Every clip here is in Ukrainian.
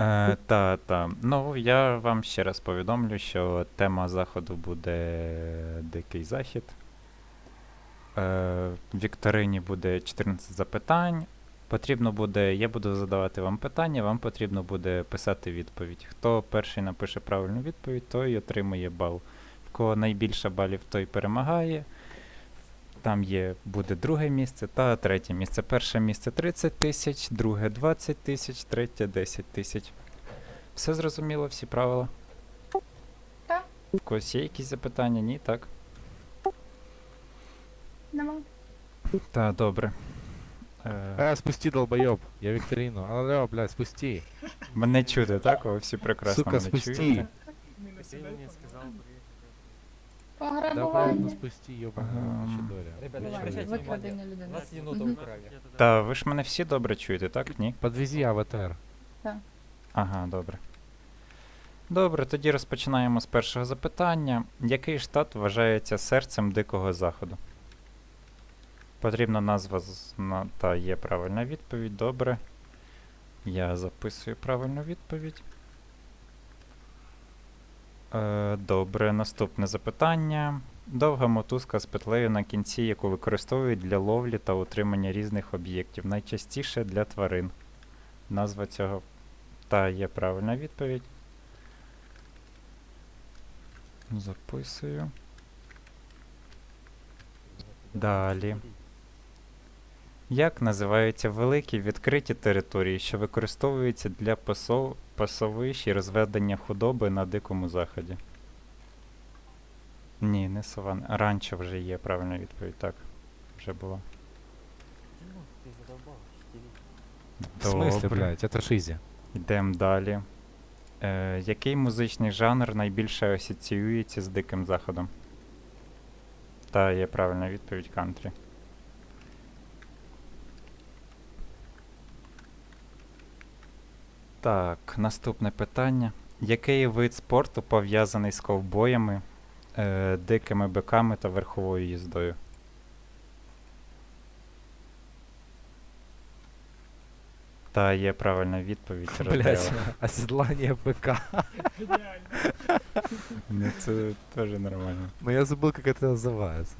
Е, та, та. Ну, я вам ще раз повідомлю, що тема заходу буде Дикий Захід. Е, в Вікторині буде 14 запитань. Потрібно буде, я буду задавати вам питання, вам потрібно буде писати відповідь. Хто перший напише правильну відповідь, той отримує бал. В кого найбільше балів, той перемагає. Там є, буде друге місце та третє місце. Перше місце 30 тисяч, друге 20 тисяч, третє 10 тисяч. Все зрозуміло, всі правила? Так. В когось є якісь запитання? Ні, так? Нема. Та, добре. Е, Э, спусти, долбоеб. Я викторину. Алло, блядь, спусти. мене чути, так? Ви всі прекрасно Сука, мене спусти. чуєте. Блядь, ну Пограбування. спусти, ёбаный Ага. щедоля. Ребята, Викрадення людини. У нас енота Мгм. украли. Та, ви ж мене всі добре чуєте, так? Ні? Подвези аватар. Ага, добре. Добре, тоді розпочинаємо з першого запитання. Який штат вважається серцем Дикого Заходу? Потрібна назва з- на- та є правильна відповідь. Добре. Я записую правильну відповідь. Е, добре, наступне запитання. Довга мотузка з петлею на кінці, яку використовують для ловлі та утримання різних об'єктів, найчастіше для тварин. Назва цього та є правильна відповідь. Записую. Далі. Як називаються великі відкриті території, що використовуються для пасов пасовищ і розведення худоби на дикому заході? Ні, не саван. Ранчо вже є правильна відповідь, так. Вже була. Ну, ты задолбал, четыре. В смысле, Добре. блядь, это шизи. Йдемо далі. Е, який музичний жанр найбільше асоціюється з Диким Заходом? Та є правильна відповідь кантрі. Так, наступне питання. Який вид спорту пов'язаний з ковбоями, е, дикими биками та верховою їздою? Та є правильна відповідь. Блядь, Родео. оседлание БК. Ну це теж нормально. Но я забыл, как это называется.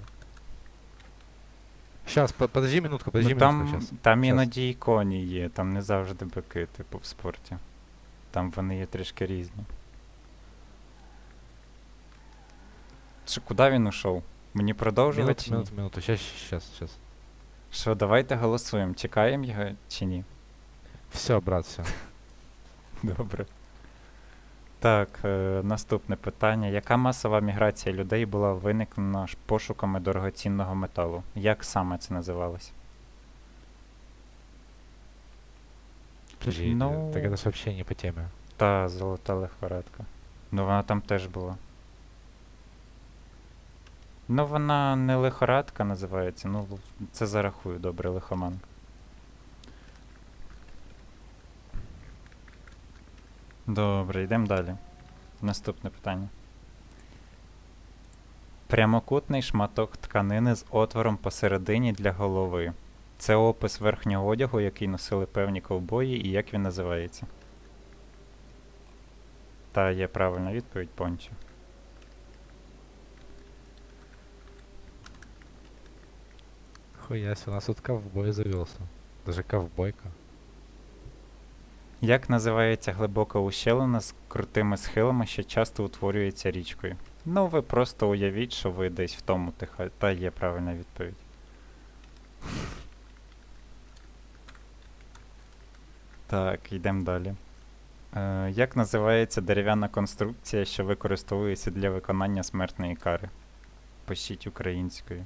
Сейчас, подожди минутку, подожди ну, минутку там, сейчас. там щас. іноді і коні є, там не завжди бики, типу в спорті. Там вони є трішки різні. Чи куди він ушов? Мені продовжувати Минуту, чи ні? минуту, минуту. Сейчас, сейчас, сейчас. Що, давайте голосуємо, чекаємо його чи ні? Все, брат, все. Добре. Так, е, наступне питання. Яка масова міграція людей була виникнена ж пошуками дорогоцінного металу? Як саме це називалося? Подожди, Ну- так это ж вообще не по теме. Та золота лихорадка. Ну вона там теж була. Ну вона не лихорадка називається, ну л- це зарахую добре, лихоманка. Добре, йдемо далі. Наступне питання. Прямокутний шматок тканини з отвором посередині для голови. Це опис верхнього одягу, який носили певні ковбої, і як він називається. Та є правильна відповідь пончо. Хуясь, у нас тут ковбой завелся. Даже ковбойка. Як називається глибока ущелина з крутими схилами, що часто утворюється річкою? Ну, ви просто уявіть, що ви десь в тому тиха. Та є правильна відповідь. Так, йдемо далі. Е, як називається дерев'яна конструкція, що використовується для виконання смертної кари? Пишіть українською.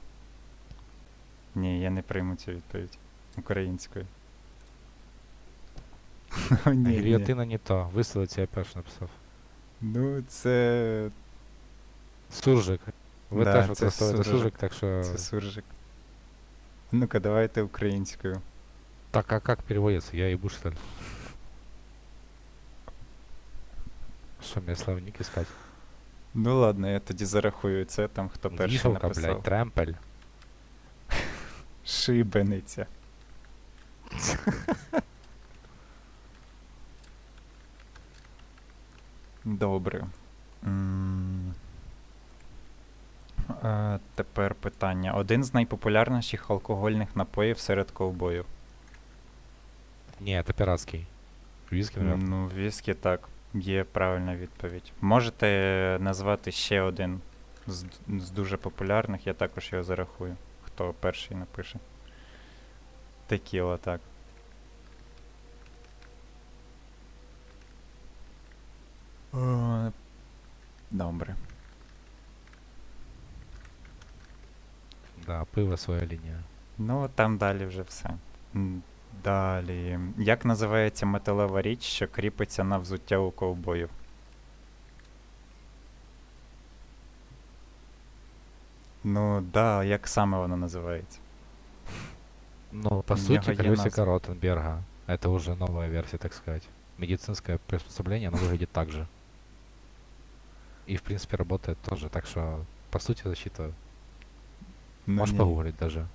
Ні, я не прийму цю відповідь. Українською. Ні, ні. Гильотина не то. Висловив тебе перш написав. Ну, це. Суржик. Ви Да, теж це використовуєте суржик. суржик, так що... Це суржик. Ну-ка, давайте українською. Так, а как переводится? Я ебу, что ли? Что, мне словник искать? Ну ладно, я тоді зарахую це там, хто перший Вішалка, написав. блядь, тремпель. Шибениця. Добре. М, е, Тепер питання. Один з найпопулярніших алкогольних напоїв серед ковбоїв. Не, это пиратский. Виски, наверное. Ну, віскі так, є правильна відповідь. Можете назвати ще один з, з дуже популярних, я також його зарахую. Хто перший напише. Текіла, так. Добре. Да, пиво своя линия. Ну, там далі вже все. Далі. Як називається металева річ, що кріпиться на взуття у ковбоїв? Ну, да, як саме воно називається? Ну, по сути, колесико. Ротенберга. Это уже новая версия, так сказать. Медицинское приспособление, оно выглядит так же. И, в принципе, работает тоже. Так что, по сути, защита. Ну, Можешь ні. погуглить даже.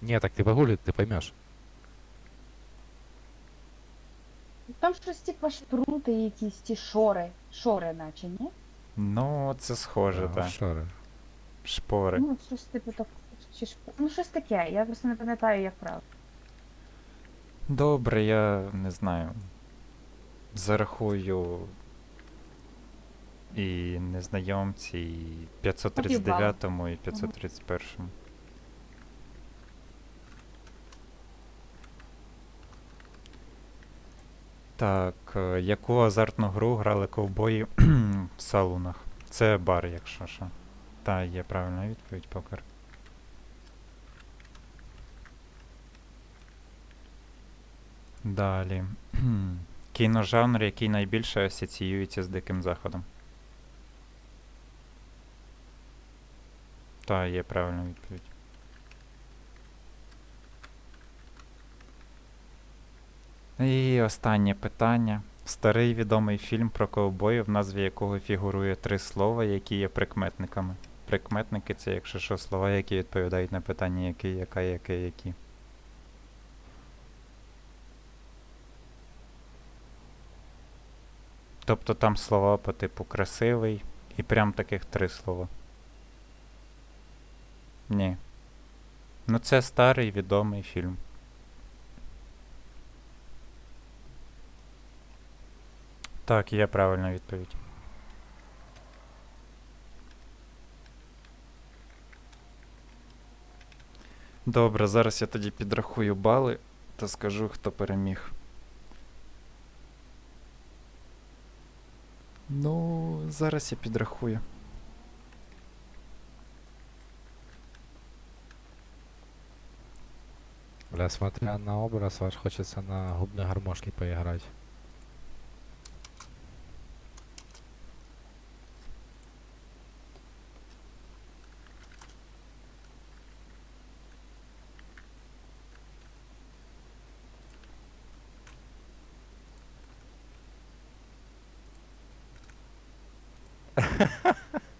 Не, так ты погугли, ты поймешь. Там щось типа шпрути якісь, ті шори. Шори, наче, ні? Ну, це схоже, так. Шары. Шпори. Ну, щось типу так. Чи шп... Ну, щось таке. Я просто не пам'ятаю, як правильно. Добре, я не знаю. Зарахую і незнайомці, і 539 і 531. му Так, е, яку азартну гру грали ковбої в салунах? Це бар, якщо що. Та, є правильна відповідь, покер. Далі. Кіножанр, який найбільше асоціюється з Диким Заходом. Та, є правильна відповідь. І останнє питання. Старий відомий фільм про ковбоїв, в назві якого фігурує три слова, які є прикметниками. Прикметники це, якщо що, слова, які відповідають на питання який, яка, яке, які. Тобто там слова по типу красивий і прям таких три слова. Ні. Ну це старий відомий фільм. Так, є правильна відповідь. Добре, зараз я тоді підрахую бали та скажу, хто переміг. Ну, зараз я підрахую. Бля, смотря на образ ваш, хочется на губной гармошке поиграть.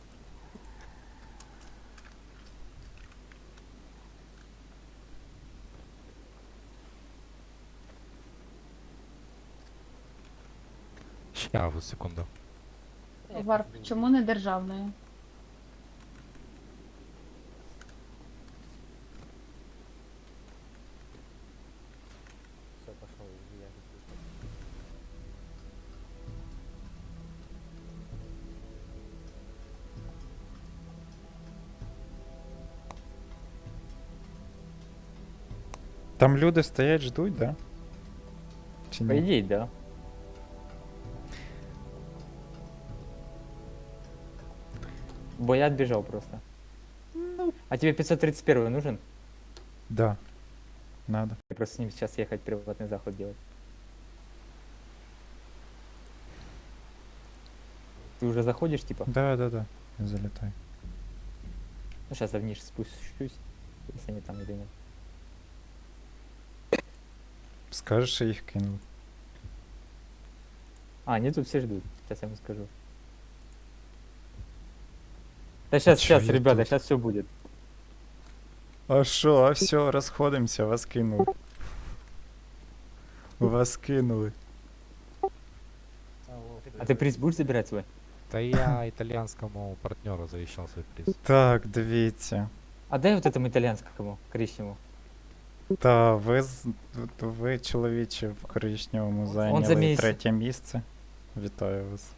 Ща, вот секунду. Варп, чому не державною? Все, пошел, я. Там люди стоять, ждуть, да? Чи ні? идее, да. Бо я отбежал просто. А тебе 531 нужен? Да. Надо. Я просто с ним сейчас ехать приватный заход делать. Ты уже заходишь, типа? Да, да, да. Я залітаю. Ну, сейчас я вниз спущусь, если они там или нет. Скажеш, що їх кинули. А, они тут все ждут. Сейчас я ему скажу. Да сейчас, чё сейчас, я ребята, тут? сейчас все будет. А що, а все, розходимося, вас кинули. Вас кинули. Ты А ты приз будешь забирать свой? Да я итальянскому партнеру завещал свой приз. Так, дивіться. А дай вот этому итальянскому коричневому. Та ви, з- ви чоловіче в коричневому зайняли замість- третє місце. Вітаю вас.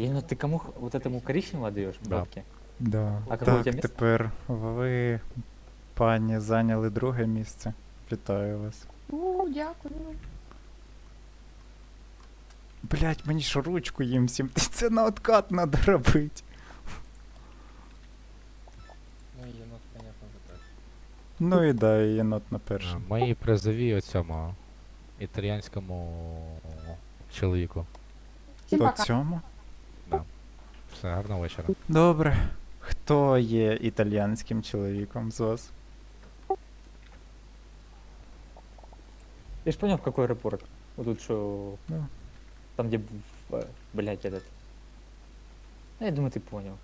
И ну ты кому х- вот этому коричневому отдаешь Да. бабки? Да. А какое у так, місце? тепер ви, пані, зайняли друге місце. Вітаю вас. У, дякую. Блять, мені ж ручку їм всім. Це на откат надо робити. Ну, єнот, понятно, вже так. Ну і да, і єнот на А, першому. Мої призові цьому італійському чоловіку. Всім По пока. цьому? Все, гарного вечора. Добре. Хто є італіянським чоловіком з вас? Ты ж понял, в какой аэропорт? Вот тут что... Да. Там, где, блять, этот... Ну, я думаю, ты понял.